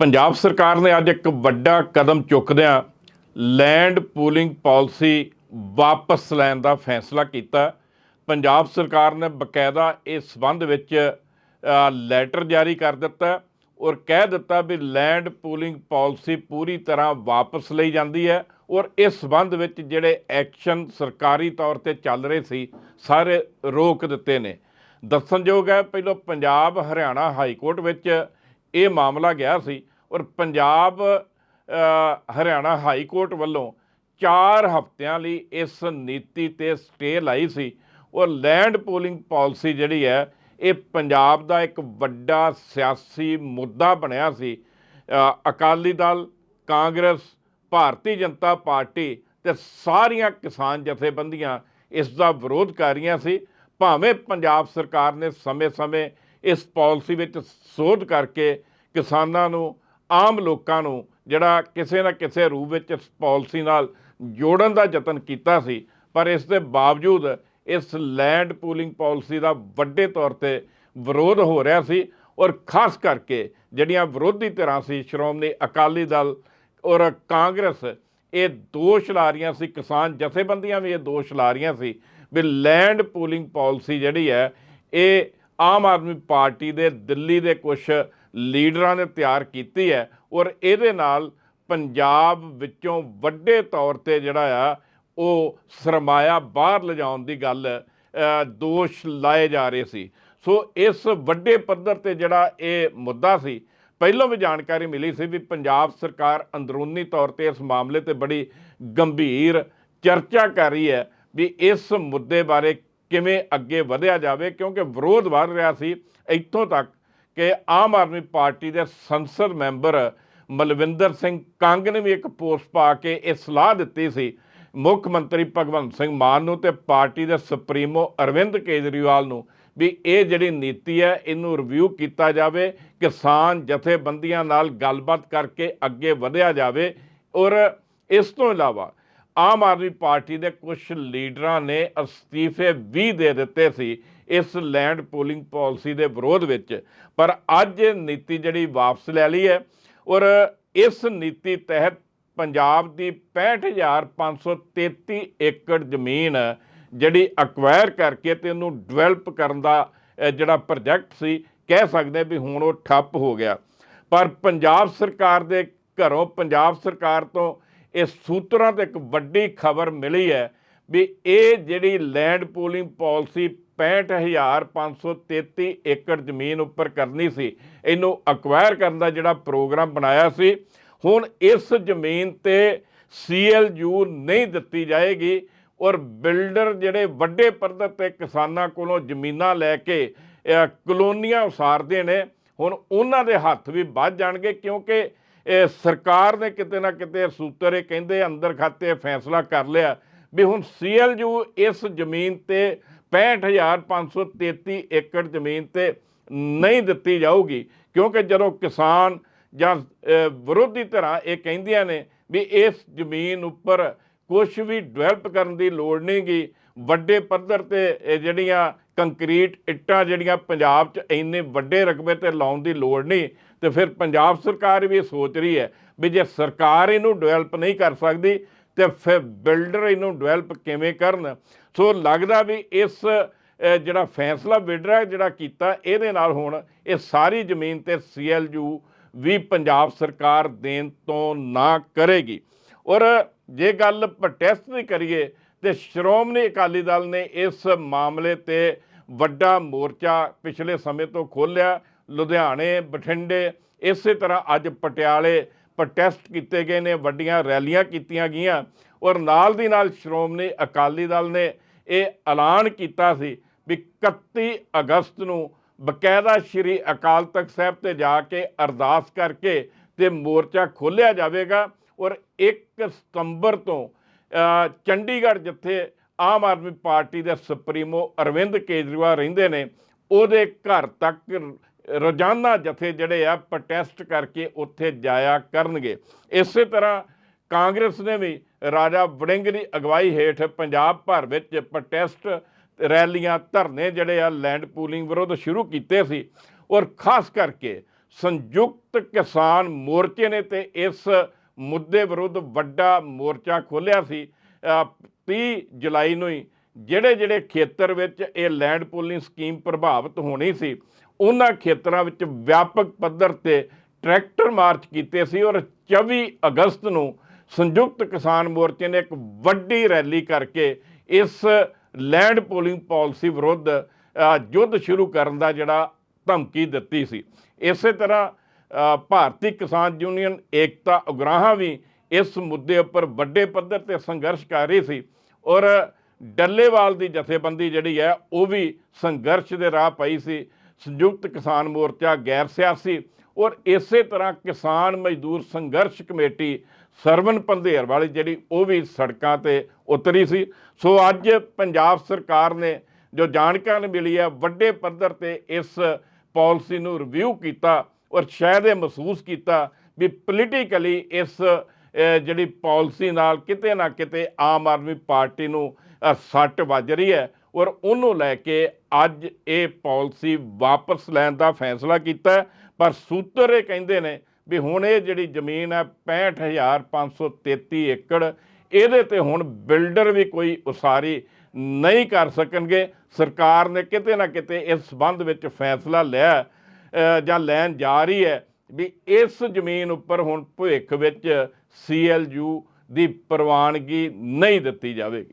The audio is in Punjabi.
ਪੰਜਾਬ ਸਰਕਾਰ ਨੇ ਅੱਜ ਇੱਕ ਵੱਡਾ ਕਦਮ ਚੁੱਕਦਿਆਂ ਲੈਂਡ ਪੂਲਿੰਗ ਪਾਲਿਸੀ ਵਾਪਸ ਲੈਣ ਦਾ ਫੈਸਲਾ ਕੀਤਾ। ਪੰਜਾਬ ਸਰਕਾਰ ਨੇ ਬਕਾਇਦਾ ਇਸ ਸੰਬੰਧ ਵਿੱਚ ਲੈਟਰ ਜਾਰੀ ਕਰ ਦਿੱਤਾ ਔਰ ਕਹਿ ਦਿੱਤਾ ਵੀ ਲੈਂਡ ਪੂਲਿੰਗ ਪਾਲਿਸੀ ਪੂਰੀ ਤਰ੍ਹਾਂ ਵਾਪਸ ਲਈ ਜਾਂਦੀ ਹੈ ਔਰ ਇਸ ਸੰਬੰਧ ਵਿੱਚ ਜਿਹੜੇ ਐਕਸ਼ਨ ਸਰਕਾਰੀ ਤੌਰ ਤੇ ਚੱਲ ਰਹੇ ਸੀ, ਸਾਰੇ ਰੋਕ ਦਿੱਤੇ ਨੇ। ਦੱਸਣਯੋਗ ਹੈ, ਪਹਿਲਾਂ ਪੰਜਾਬ ਹਰਿਆਣਾ ਹਾਈ ਕੋਰਟ ਵਿੱਚ ਇਹ ਮਾਮਲਾ ਗਿਆ ਸੀ ਔਰ ਪੰਜਾਬ ਹਰਿਆਣਾ ਹਾਈ ਕੋਰਟ ਵੱਲੋਂ 4 ਹਫ਼ਤਿਆਂ ਲਈ ਇਸ ਨੀਤੀ ਤੇ ਸਟੇ ਲਾਈ ਸੀ। ਔਰ ਲੈਂਡ ਪੂਲਿੰਗ ਪਾਲਿਸੀ ਜਿਹੜੀ ਹੈ, ਇਹ ਪੰਜਾਬ ਦਾ ਇੱਕ ਵੱਡਾ ਸਿਆਸੀ ਮੁੱਦਾ ਬਣਿਆ ਸੀ। ਅਕਾਲੀ ਦਲ, ਕਾਂਗਰਸ, ਭਾਰਤੀ ਜਨਤਾ ਪਾਰਟੀ ਤੇ ਸਾਰੀਆਂ ਕਿਸਾਨ ਜਥੇਬੰਦੀਆਂ ਇਸ ਦਾ ਵਿਰੋਧ ਕਰ ਰਹੀਆਂ ਸੀ। ਭਾਵੇਂ ਪੰਜਾਬ ਸਰਕਾਰ ਨੇ ਸਮੇਂ-ਸਮੇਂ ਇਸ ਪਾਲਿਸੀ ਵਿੱਚ ਸੋਧ ਕਰਕੇ ਕਿਸਾਨਾਂ ਨੂੰ ਆਮ ਲੋਕਾਂ ਨੂੰ ਜਿਹੜਾ ਕਿਸੇ ਨਾ ਕਿਸੇ ਰੂਪ ਵਿੱਚ ਇਸ ਪਾਲਿਸੀ ਨਾਲ ਜੋੜਨ ਦਾ ਯਤਨ ਕੀਤਾ ਸੀ, ਪਰ ਇਸ ਦੇ ਬਾਵਜੂਦ ਇਸ ਲੈਂਡ ਪੂਲਿੰਗ ਪਾਲਿਸੀ ਦਾ ਵੱਡੇ ਤੌਰ ਤੇ ਵਿਰੋਧ ਹੋ ਰਿਹਾ ਸੀ ਔਰ ਖਾਸ ਕਰਕੇ ਜਿਹੜੀਆਂ ਵਿਰੋਧੀ ਧਿਰਾਂ ਸੀ, ਸ਼੍ਰੋਮਣੀ ਅਕਾਲੀ ਦਲ ਔਰ ਕਾਂਗਰਸ, ਇਹ ਦੋਸ਼ ਲਾ ਰਹੀਆਂ ਸੀ, ਕਿਸਾਨ ਜਥੇਬੰਦੀਆਂ ਵੀ ਇਹ ਦੋਸ਼ ਲਾ ਰਹੀਆਂ ਸੀ ਵੀ ਲੈਂਡ ਪੂਲਿੰਗ ਪਾਲਿਸੀ ਜਿਹੜੀ ਹੈ, ਇਹ ਆਮ ਆਦਮੀ ਪਾਰਟੀ ਦੇ, ਦਿੱਲੀ ਦੇ ਕੁਝ ਲੀਡਰਾਂ ਨੇ ਤਿਆਰ ਕੀਤੀ ਹੈ ਔਰ ਇਹਦੇ ਨਾਲ ਪੰਜਾਬ ਵਿੱਚੋਂ ਵੱਡੇ ਤੌਰ ਤੇ ਜਿਹੜਾ ਆ, ਉਹ ਸਰਮਾਇਆ ਬਾਹਰ ਲਿਜਾਉਣ ਦੀ ਗੱਲ ਦੋਸ਼ ਲਾਏ ਜਾ ਰਹੇ ਸੀ। ਸੋ ਇਸ ਵੱਡੇ ਪੱਧਰ ਤੇ ਜਿਹੜਾ ਇਹ ਮੁੱਦਾ ਸੀ, ਪਹਿਲਾਂ ਵੀ ਜਾਣਕਾਰੀ ਮਿਲੀ ਸੀ ਵੀ ਪੰਜਾਬ ਸਰਕਾਰ ਅੰਦਰੂਨੀ ਤੌਰ ਤੇ ਇਸ ਮਾਮਲੇ ਤੇ ਬੜੀ ਗੰਭੀਰ ਚਰਚਾ ਕਰ ਰਹੀ ਹੈ ਵੀ ਇਸ ਮੁੱਦੇ ਬਾਰੇ ਕਿਵੇਂ ਅੱਗੇ ਵਧਿਆ ਜਾਵੇ, ਕਿਉਂਕਿ ਵਿਰੋਧ ਵੱਧ ਰਿਹਾ ਸੀ, ਇੱਥੋਂ ਤੱਕ ਕਿ ਆਮ ਆਦਮੀ ਪਾਰਟੀ ਦੇ ਸੰਸਦ ਮੈਂਬਰ ਮਲਵਿੰਦਰ ਸਿੰਘ ਕੰਗ ਨੇ ਵੀ ਇੱਕ ਪੋਸਟ ਪਾ ਕੇ ਇਹ ਸਲਾਹ ਦਿੱਤੀ ਸੀ। ਮੁੱਖ ਮੰਤਰੀ ਭਗਵੰਤ ਸਿੰਘ ਮਾਨ ਨੂੰ ਤੇ ਪਾਰਟੀ ਦੇ ਸੁਪਰੀਮੋ ਅਰਵਿੰਦ ਕੇਜਰੀਵਾਲ ਨੂੰ ਵੀ ਇਹ ਜਿਹੜੀ ਨੀਤੀ ਹੈ, ਇਹਨੂੰ ਰਿਵਿਊ ਕੀਤਾ ਜਾਵੇ, ਕਿਸਾਨ ਜਥੇਬੰਦੀਆਂ ਨਾਲ ਗੱਲਬਾਤ ਕਰਕੇ ਅੱਗੇ ਵਧਿਆ ਜਾਵੇ ਔਰ ਇਸ ਤੋਂ ਇਲਾਵਾ ਆਮ ਆਦਮੀ ਪਾਰਟੀ ਦੇ ਕੁਝ ਲੀਡਰਾਂ ਨੇ ਅਸਤੀਫੇ ਵੀ ਦੇ ਦਿੱਤੇ ਸੀ। ਇਸ ਲੈਂਡ ਪੂਲਿੰਗ ਪਾਲਿਸੀ ਦੇ ਵਿਰੋਧ ਵਿੱਚ। ਪਰ ਅੱਜ ਇਹ ਨੀਤੀ ਜਿਹੜੀ ਵਾਪਸ ਲੈ ਲਈ ਹੈ ਔਰ ਇਸ ਨੀਤੀ ਤਹਿਤ ਪੰਜਾਬ ਦੀ 65533 ਏਕੜ ਜ਼ਮੀਨ ਜਿਹੜੀ ਅਕਵਾਇਰ ਕਰਕੇ ਤੇ ਉਹਨੂੰ ਡਿਵੈਲਪ ਕਰਨ ਦਾ ਜਿਹੜਾ ਪ੍ਰੋਜੈਕਟ ਸੀ, ਕਹਿ ਸਕਦੇ ਵੀ ਹੁਣ ਉਹ ਠੱਪ ਹੋ ਗਿਆ। ਪਰ ਪੰਜਾਬ ਸਰਕਾਰ ਦੇ ਘਰੋਂ, ਪੰਜਾਬ ਸਰਕਾਰ ਤੋਂ ਇਹ ਸੂਤਰਾਂ ਤੇ ਇੱਕ ਵੱਡੀ ਖਬਰ ਮਿਲੀ ਹੈ ਵੀ ਇਹ ਜਿਹੜੀ ਲੈਂਡ ਪੂਲਿੰਗ ਪਾਲਿਸੀ 65533 ਏਕੜ ਜ਼ਮੀਨ ਉੱਪਰ ਕਰਨੀ ਸੀ। ਇਹਨੂੰ ਅਕਵਾਇਰ ਕਰਨ ਦਾ ਜਿਹੜਾ ਪ੍ਰੋਗਰਾਮ ਬਣਾਇਆ ਸੀ, ਹੁਣ ਇਸ ਜ਼ਮੀਨ ਤੇ ਸੀਐਲਯੂ ਨਹੀਂ ਦਿੱਤੀ ਜਾਏਗੀ ਔਰ ਬਿਲਡਰ ਜਿਹੜੇ ਵੱਡੇ ਪੱਧਰ ਤੇ ਕਿਸਾਨਾਂ ਕੋਲੋਂ ਜ਼ਮੀਨਾਂ ਲੈ ਕੇ ਕਲੋਨੀਆਂ ਉਸਾਰਦੇ ਨੇ, ਹੁਣ ਉਹਨਾਂ ਦੇ ਹੱਥ ਵੀ ਵੱਧ ਜਾਣਗੇ ਕਿਉਂਕਿ ਸਰਕਾਰ ਨੇ ਕਿਤੇ ਨਾ ਕਿਤੇ ਸੂਤਰ ਇਹ ਕਹਿੰਦੇ ਅੰਦਰ ਖਾਤੇ ਫੈਸਲਾ ਕਰ ਲਿਆ ਵੀ ਹੁਣ ਸੀਐਲਯੂ ਇਸ ਜ਼ਮੀਨ ਤੇ 65533 ਏਕੜ ਜ਼ਮੀਨ ਤੇ ਨਹੀਂ ਦਿੱਤੀ ਜਾਊਗੀ, ਕਿਉਂਕਿ ਜਦੋਂ ਕਿਸਾਨ ਜਾਂ ਵਿਰੋਧੀ ਧਿਰਾਂ ਇਹ ਕਹਿੰਦੀਆਂ ਨੇ ਵੀ ਇਸ ਜ਼ਮੀਨ ਉੱਪਰ ਕੁਝ ਵੀ ਡਿਵੈਲਪ ਕਰਨ ਦੀ ਲੋੜ ਨਹੀਂਗੀ ਵੱਡੇ ਪੱਧਰ ਤੇ ਜਿਹੜੀਆਂ ਕੰਕਰੀਟ ਇੱਟਾਂ ਜਿਹੜੀਆਂ ਪੰਜਾਬ 'ਚ ਇੰਨੇ ਵੱਡੇ ਰਕਬੇ ਤੇ ਲਾਉਣ ਦੀ ਲੋੜ ਨਹੀਂ, ਤੇ ਫਿਰ ਪੰਜਾਬ ਸਰਕਾਰ ਵੀ ਇਹ ਸੋਚ ਰਹੀ ਹੈ ਵੀ ਜੇ ਸਰਕਾਰ ਇਹਨੂੰ ਡਿਵੈਲਪ ਨਹੀਂ ਕਰ ਸਕਦੀ ਤੇ ਫਿਰ ਬਿਲਡਰ ਇਹਨੂੰ ਡਿਵੈਲਪ ਕਿਵੇਂ ਕਰਨ? ਸੋ ਲੱਗਦਾ ਵੀ ਇਸ ਜਿਹੜਾ ਫੈਸਲਾ ਬਿਲਡਰ ਜਿਹੜਾ ਕੀਤਾ, ਇਹਦੇ ਨਾਲ ਹੁਣ ਇਹ ਸਾਰੀ ਜ਼ਮੀਨ ਤੇ ਸੀਐਲਯੂ ਵੀ ਪੰਜਾਬ ਸਰਕਾਰ ਦੇਣ ਤੋਂ ਨਾ ਕਰੇਗੀ। ਔਰ ਜੇ ਗੱਲ ਪ੍ਰੋਟੈਸਟ ਦੀ ਕਰੀਏ, ਤੇ ਸ਼੍ਰੋਮਣੀ ਅਕਾਲੀ ਦਲ ਨੇ ਇਸ ਮਾਮਲੇ ਤੇ ਵੱਡਾ ਮੋਰਚਾ ਪਿਛਲੇ ਸਮੇਂ ਤੋਂ ਖੋਲ੍ਹਿਆ। ਲੁਧਿਆਣੇ, ਬਠਿੰਡੇ, ਇਸੇ ਤਰ੍ਹਾਂ ਅੱਜ ਪਟਿਆਲੇ ਪ੍ਰੋਟੈਸਟ ਕੀਤੇ ਗਏ ਨੇ, ਵੱਡੀਆਂ ਰੈਲੀਆਂ ਕੀਤੀਆਂ ਗਈਆਂ ਔਰ ਨਾਲ ਦੀ ਨਾਲ ਸ਼੍ਰੋਮਣੀ ਅਕਾਲੀ ਦਲ ਨੇ ਇਹ ਐਲਾਨ ਕੀਤਾ ਸੀ ਵੀ 31 ਅਗਸਤ ਨੂੰ ਬਕਾਇਦਾ ਸ਼੍ਰੀ ਅਕਾਲ ਤਖਤ ਸਾਹਿਬ ਤੇ ਜਾ ਕੇ ਅਰਦਾਸ ਕਰਕੇ ਤੇ ਮੋਰਚਾ ਖੋਲ੍ਹਿਆ ਜਾਵੇਗਾ ਔਰ 1 ਸਤੰਬਰ ਤੋਂ ਚੰਡੀਗੜ੍ਹ ਜਿੱਥੇ ਆਮ ਆਦਮੀ ਪਾਰਟੀ ਦੇ ਸੁਪਰੀਮੋ ਅਰਵਿੰਦ ਕੇਜਰੀਵਾਲ ਰਹਿੰਦੇ ਨੇ, ਉਹਦੇ ਘਰ ਤੱਕ ਰੋਜ਼ਾਨਾ ਜਥੇ ਜਿਹੜੇ ਆ ਪ੍ਰੋਟੈਸਟ ਕਰਕੇ ਉੱਥੇ ਜਾਇਆ ਕਰਨਗੇ। ਇਸੇ ਤਰ੍ਹਾਂ ਕਾਂਗਰਸ ਨੇ ਵੀ ਰਾਜਾ ਵੜਿੰਗ ਦੀ ਅਗਵਾਈ ਹੇਠ ਪੰਜਾਬ ਭਰ ਵਿੱਚ ਪ੍ਰੋਟੈਸਟ ਰੈਲੀਆਂ ਧਰਨੇ ਜਿਹੜੇ ਆ ਲੈਂਡ ਪੂਲਿੰਗ ਵਿਰੁੱਧ ਸ਼ੁਰੂ ਕੀਤੇ ਸੀ। ਔਰ ਖਾਸ ਕਰਕੇ ਸੰਯੁਕਤ ਕਿਸਾਨ ਮੋਰਚੇ ਨੇ ਤੇ ਇਸ ਮੁੱਦੇ ਵਿਰੁੱਧ ਵੱਡਾ ਮੋਰਚਾ ਖੋਲ੍ਹਿਆ ਸੀ। ਅ, 30 ਜੁਲਾਈ ਨੂੰ ਹੀ ਜਿਹੜੇ ਜਿਹੜੇ ਖੇਤਰ ਵਿੱਚ ਇਹ ਲੈਂਡ ਪੂਲਿੰਗ ਸਕੀਮ ਪ੍ਰਭਾਵਿਤ ਹੋਣੀ ਸੀ ਉਹਨਾਂ ਖੇਤਰਾਂ ਵਿੱਚ ਵਿਆਪਕ ਪੱਧਰ ਤੇ ਟਰੈਕਟਰ ਮਾਰਚ ਕੀਤੇ ਸੀ ਔਰ 24 ਅਗਸਤ ਨੂੰ ਸੰਯੁਕਤ ਕਿਸਾਨ ਮੋਰਚੇ ਨੇ ਇੱਕ ਵੱਡੀ ਰੈਲੀ ਕਰਕੇ ਇਸ ਲੈਂਡ ਪੋਲਿੰਗ ਪਾਲਿਸੀ ਵਿਰੁੱਧ ਯੁੱਧ ਸ਼ੁਰੂ ਕਰਨ ਦਾ ਜਿਹੜਾ ਧਮਕੀ ਦਿੱਤੀ ਸੀ। ਇਸੇ ਤਰ੍ਹਾਂ ਭਾਰਤੀ ਕਿਸਾਨ ਯੂਨੀਅਨ ਏਕਤਾ ਉਗਰਾਹਾਂ ਵੀ ਇਸ ਮੁੱਦੇ ਉੱਪਰ ਵੱਡੇ ਪੱਧਰ ਤੇ ਸੰਘਰਸ਼ ਕਰ ਰਹੀ ਸੀ ਔਰ ਡੱਲੇਵਾਲ ਦੀ ਜਥੇਬੰਦੀ ਜਿਹੜੀ ਹੈ, ਉਹ ਵੀ ਸੰਘਰਸ਼ ਦੇ ਰਾਹ ਪਈ ਸੀ। ਸੰਯੁਕਤ ਕਿਸਾਨ ਮੋਰਚਾ ਗੈਰ ਸਿਆਸੀ ਔਰ ਇਸੇ ਤਰ੍ਹਾਂ ਕਿਸਾਨ ਮਜ਼ਦੂਰ ਸੰਘਰਸ਼ ਕਮੇਟੀ ਸਰਵਨ ਪੰਧੇਰ ਵਾਲੀ ਜਿਹੜੀ ਉਹ ਵੀ ਸੜਕਾਂ ਤੇ ਉਤਰੀ ਸੀ। ਸੋ ਅੱਜ ਪੰਜਾਬ ਸਰਕਾਰ ਨੇ ਜੋ ਜਾਣਕਾਰੀ ਮਿਲੀ ਹੈ, ਵੱਡੇ ਪੱਧਰ ਤੇ ਇਸ ਪਾਲਿਸੀ ਨੂੰ ਰਿਵਿਊ ਕੀਤਾ ਔਰ ਸ਼ਾਇਦ ਇਹ ਮਹਿਸੂਸ ਕੀਤਾ ਵੀ ਪੋਲੀਟੀਕਲੀ ਇਸ ਜਿਹੜੀ ਪਾਲਿਸੀ ਨਾਲ ਕਿਤੇ ਨਾ ਕਿਤੇ ਆਮ ਆਦਮੀ ਪਾਰਟੀ ਨੂੰ ਸੱਟ ਵੱਜ ਰਹੀ ਹੈ। ਔਰ ਉਹਨੂੰ ਲੈ ਕੇ ਅੱਜ ਇਹ ਪਾਲਿਸੀ ਵਾਪਸ ਲੈਣ ਦਾ ਫੈਸਲਾ ਕੀਤਾ ਪਰ ਸੂਤਰ ਇਹ ਕਹਿੰਦੇ ਨੇ ਵੀ ਹੁਣ ਇਹ ਜਿਹੜੀ ਜ਼ਮੀਨ ਹੈ 65533 ਏਕੜ, ਇਹਦੇ ਤੇ ਹੁਣ ਬਿਲਡਰ ਵੀ ਕੋਈ ਉਸਾਰੀ ਨਹੀਂ ਕਰ ਸਕਣਗੇ। ਸਰਕਾਰ ਨੇ ਕਿਤੇ ਨਾ ਕਿਤੇ ਇਸ ਸੰਬੰਧ ਵਿੱਚ ਫੈਸਲਾ ਲਿਆ ਜਾਂ ਲੈਣ ਜਾ ਰਹੀ ਹੈ ਵੀ ਇਸ ਜ਼ਮੀਨ ਉੱਪਰ ਹੁਣ ਭਵਿੱਖ ਵਿੱਚ ਸੀਐਲਯੂ ਦੀ ਪ੍ਰਵਾਨਗੀ ਨਹੀਂ ਦਿੱਤੀ ਜਾਵੇਗੀ।